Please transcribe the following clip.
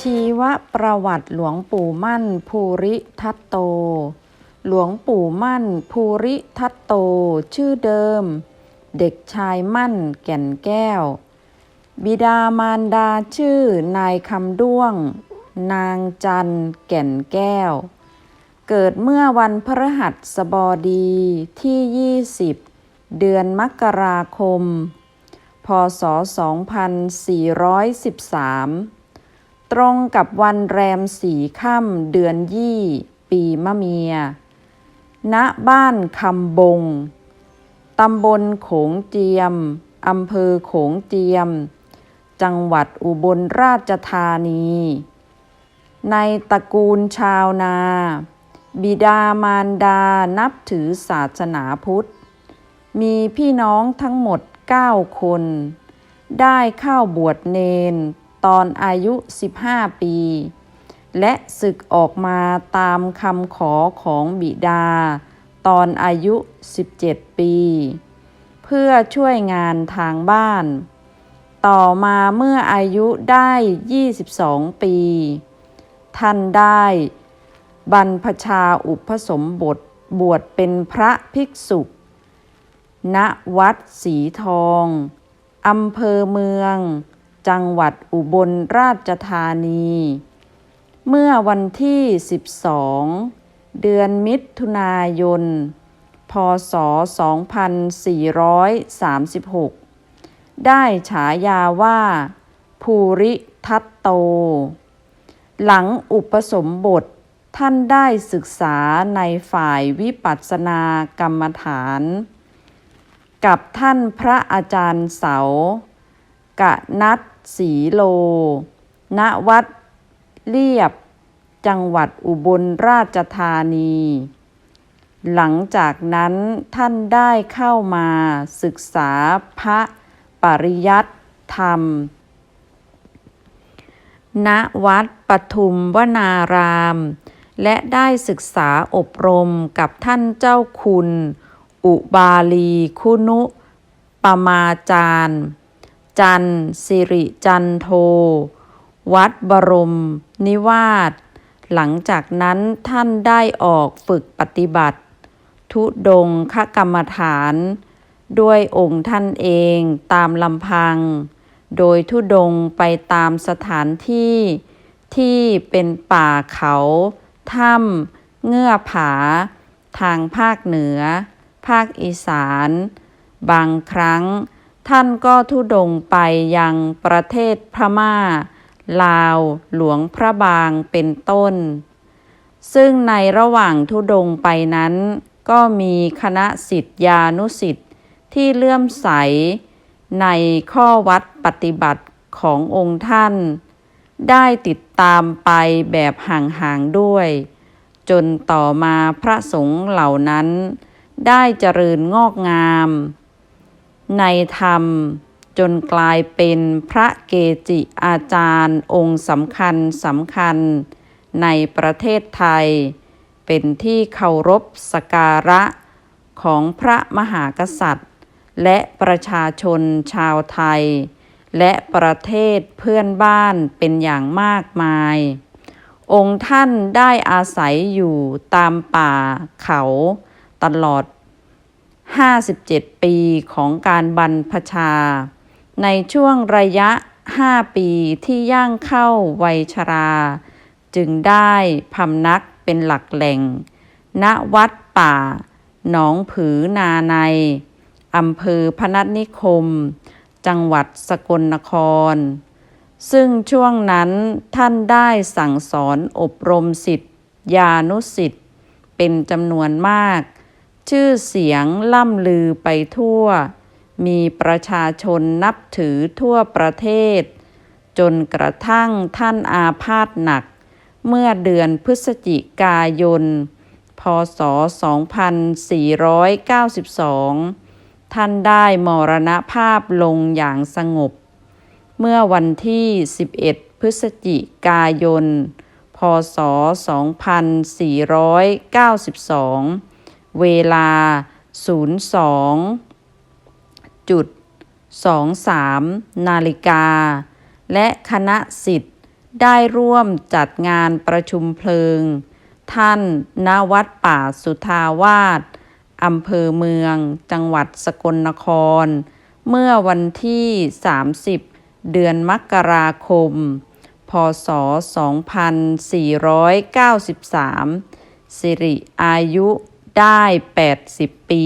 ชีวประวัติหลวงปู่มั่น ภูริทัตโต หลวงปู่มั่น ภูริทัตโต ชื่อเดิม เด็กชายมั่นแก่นแก้ว บิดามารดาชื่อนายคำด้วง นางจันแก่นแก้ว เกิดเมื่อวันพฤหัสบดีที่ 20 เดือนมกราคม พศ 2413 ตรงกับวันแรมสีค่ำเดือนยี่ ปีมะเมีย ณ บ้านคำบง ตำบลโขงเจียม อำเภอโขงเจียม จังหวัดอุบลราชธานี ในตระกูลชาวนา บิดามารดานับถือศาสนาพุทธ มีพี่น้องทั้งหมด 9 คน ได้เข้าบวชเนน ตอนอายุ 15 ปี และศึกออกมาตามคำขอของบิดา ตอนอายุ 17 ปี เพื่อช่วยงานทางบ้าน ต่อมาเมื่ออายุได้ 22 ปี ท่านได้บรรพชาอุปสมบทบวชเป็นพระภิกษุณวัดสีทอง อำเภอเมือง จังหวัดอุบลราชธานี เมื่อวันที่ 12 เดือนมิถุนายน พศ 2436 ได้ฉายาว่า ภูริทัตโต หลังอุปสมบทท่านได้ศึกษาในฝ่ายวิปัสสนากรรมฐาน กับท่านพระอาจารย์เสากะนัด สีโล ณ วัดเลียบ จังหวัดอุบลราชธานี หลังจากนั้นท่านได้เข้ามาศึกษาพระปริยัติธรรม ณ วัดปทุมวนาราม และได้ศึกษาอบรมกับท่านเจ้าคุณ อุบาลี คุนุปมาจารย์ จันสิริจันโท วัดบรม นิวาสหลังจากนั้นท่านได้ออกฝึกปฏิบัติ ทุดงคกรรมฐาน ด้วยองค์ท่านเองตามลำพัง โดยทุดงไปตามสถานที่ที่เป็นป่าเขาถ้ำเงื่อผา ทางภาคเหนือ ภาคอีสาน บางครั้ง ท่านก็ทุดงไปยังประเทศพม่า ลาว หลวงพระบางเป็นต้น ซึ่งในระหว่างทุดงไปนั้น ก็มีคณะสิทธิานุสิทธิ์ที่เลื่อมใส ในข้อวัดปฏิบัติขององค์ท่าน ได้ติดตามไปแบบห่างๆด้วย จนต่อมาพระสงฆ์เหล่านั้น ได้เจริญงอกงาม ในธรรม จนกลายเป็นพระเกจิอาจารย์องค์สำคัญสำคัญ ในประเทศไทย เป็นที่เคารพสกการะของพระมหากษัตริย์ และประชาชนชาวไทย และประเทศเพื่อนบ้านเป็นอย่างมากมาย องค์ท่านได้อาศัยอยู่ตามป่าเขาตลอด 57 ปีของการบรรพชา ในช่วงระยะ 5 ปีที่ย่างเข้าวัยชรา จึงได้พำนักเป็นหลักแหล่ง ณวัดป่า หนองผือนาในอำเภอพนัสนิคม จังหวัดสกลนคร ซึ่งช่วงนั้นท่านได้สั่งสอนอบรมสิทธิยานุสิทธิ์เป็นจำนวนมาก ชื่อเสียงล่ำลือไปทั่ว มีประชาชนนับถือทั่วประเทศ จนกระทั่งท่านอาพาธหนัก เมื่อเดือนพฤศจิกายน พศ 2492 ท่านได้มรณภาพลงอย่างสงบ เมื่อวันที่ 11 พฤศจิกายน พศ 2492 เวลา 02จุด23 นาฬิกา และคณะสิทธิ์ได้ร่วมจัดงานประชุมเพลิง ท่านณวัดป่าสุทาวาสอำเภอเมือง จังหวัดสกลนคร เมื่อวันที่ 30 เดือนมกราคม พศ 2493 สิริอายุ ได้ 80 ปี